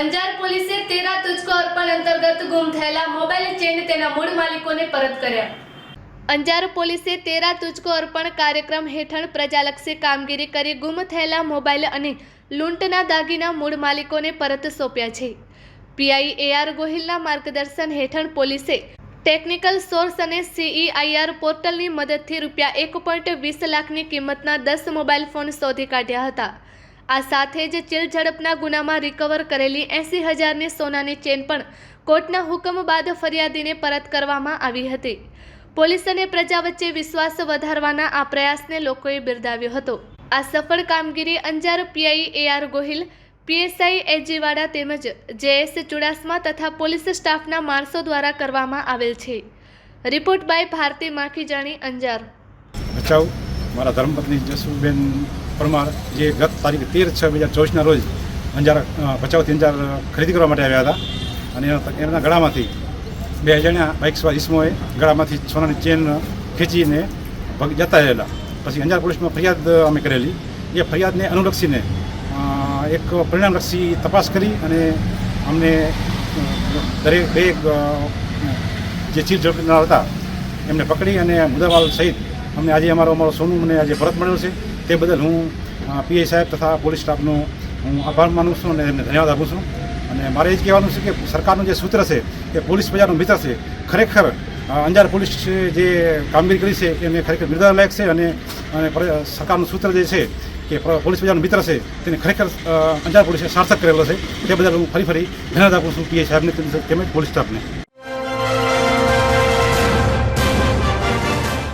અંજાર પોલીસે તેરા તુજકો અર્પણ અંતર્ગત ગુમ થયેલા મોબાઈલ ચેન તેના મૂળ માલિકોને પરત કર્યા. અંજાર પોલીસે તેરા તુજકો અર્પણ કાર્યક્રમ હેઠળ પ્રજાલક્ષી કામગીરી કરી ગુમ થયેલા મોબાઈલ અને લૂંટના દાગીના મૂળ માલિકોને પરત સોંપ્યા છે. પીઆઈ એઆર ગોહિલના માર્ગદર્શન હેઠળ પોલીસે ટેકનિકલ સોર્સ અને સીઈઆઈઆર પોર્ટલની મદદથી રૂપિયા એક પોઈન્ટ વીસ લાખની કિંમતના દસ મોબાઈલ ફોન શોધી કાઢ્યા હતા. આ સાથે જ ચીલ ઝડપના ગુનામાં રિકવર કરેલી એંસી હજારની સોનાની ચેન પણ કોર્ટના હુકમ બાદ ફરિયાદીને પરત કરવામાં આવી હતી. પોલીસ અને પ્રજા વચ્ચે વિશ્વાસ વધારવાના આ પ્રયાસને લોકોએ બિરદાવ્યો હતો. આ સફળ કામગીરી Anjar PI AR Gohil, PSI એજીવાડા તેમજ જેએસ ચુડાસમા તથા પોલીસ સ્ટાફના માણસો દ્વારા કરવામાં આવેલ છે. Report by Bharti Makhijani Anjar. મારા ધર્મપત્ની જસુબેન પરમાર જે ગત તારીખ તેર છ બે હજાર ચોવીસના રોજ અંજાર ભચાઉથી અંજાર ખરીદી કરવા માટે આવ્યા હતા. અને એના ગળામાંથી બે અજાણ્યા બાઇક સવાર ઈસમોએ ગળામાંથી સોનાની ચેન ખેંચીને જતા રહેલા. પછી અંજાર પોલીસમાં ફરિયાદ અમે કરેલી. એ ફરિયાદને અનુલક્ષીને એક પરિણામલક્ષી તપાસ કરી અને અમને દરેક બે જે ચીજ ઝડપનાર હતા, એમને પકડી અને મુદ્દામાલ સહિત અમને આજે અમારો અમારો સોનું મને આજે પરત મળ્યો છે. તે બદલ હું પીઆઈ સાહેબ તથા પોલીસ સ્ટાફનો હું આભાર માનું છું અને એમને ધન્યવાદ આપું છું. અને મારે એ જ કહેવાનું છે કે સરકારનું જે સૂત્ર છે કે પોલીસ પ્રજાનો મિત્ર છે, ખરેખર અંજાર પોલીસ જે કામગીરી કરી છે એને ખરેખર બિરદાવવા છે અને અને સરકારનું સૂત્ર જે છે કે પોલીસ પ્રજાનો મિત્ર છે, તેને ખરેખર અંજાર પોલીસે સાર્થક કરેલો છે. તે બદલ હું ફરી ફરી ધન્યવાદ આપું છું પીએ સાહેબને તેમજ પોલીસ સ્ટાફને.